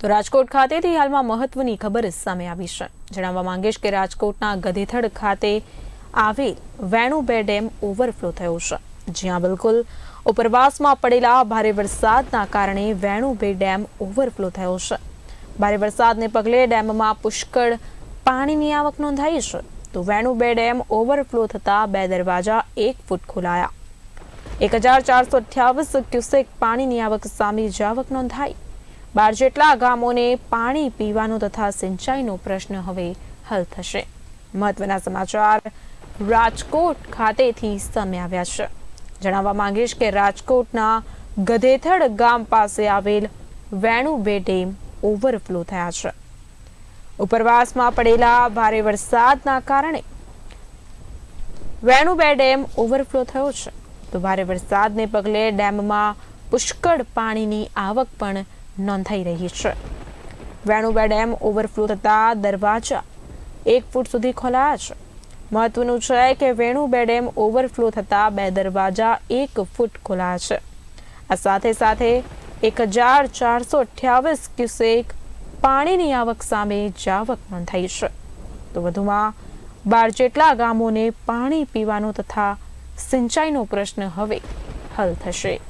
તો રાજકોટ ખાતેથી હાલમાં મહત્વની ખબર સામે આવી છે. જણાવવા માંગીશ કે રાજકોટના ગધેથડ ખાતે આવેલ વેણુ બે ડેમ ઓવરફ્લો થયો છે. જ્યાં બિલકુલ ઉપરવાસમાં પડેલા ભારે વરસાદના કારણે વેણુ બે ડેમ ઓવરફ્લો થયો છે. ભારે વરસાદને પગલે ડેમમાં પુષ્કળ પાણીની આવક નોંધાઈ છે. તો વેણુ બે ડેમ ઓવરફ્લો થતા બે દરવાજા એક ફૂટ ખોલાયા. એક હજાર ચારસો અઠ્યાવીસ ક્યુસેક પાણીની આવક સામે જાવક નોંધાઈ. બાર જેટલા ગામોને પાણી પીવાનો તથા સિંચાઈનો પ્રશ્ન હવે હલ થશે. મહત્વના સમાચાર, રાજકોટ ખાતેથી સામે આવ્યા છે. જણાવવા માંગીશ કે રાજકોટના ગધેથડ ગામ પાસે આવેલ વેણુ બે ડેમ ઓવરફ્લો થયા છે. ઉપરવાસમાં પડેલા ભારે વરસાદના કારણે વેણુ બે ડેમ ઓવરફ્લો થયો છે. તો ભારે વરસાદને પગલે ડેમમાં પુષ્કળ પાણીની આવક પણ નોંધાઈ રહી છે. વેણુ બે ડેમ ઓવરફ્લો થતા દરવાજા એક ફૂટ સુધી ખોલાયા છે. મહત્વનું છે કે વેણુ બે ડેમ ઓવરફ્લો થતા બે દરવાજા એક ફૂટ ખોલાયા છે. આ સાથે સાથે એક હજાર ચારસો અઠ્યાવીસ ક્યુસેક પાણીની આવક સામે જાવક નોંધાઈ છે. તો વધુમાં, બાર જેટલા ગામોને પાણી પીવાનો તથા સિંચાઈનો પ્રશ્ન હવે હલ થશે.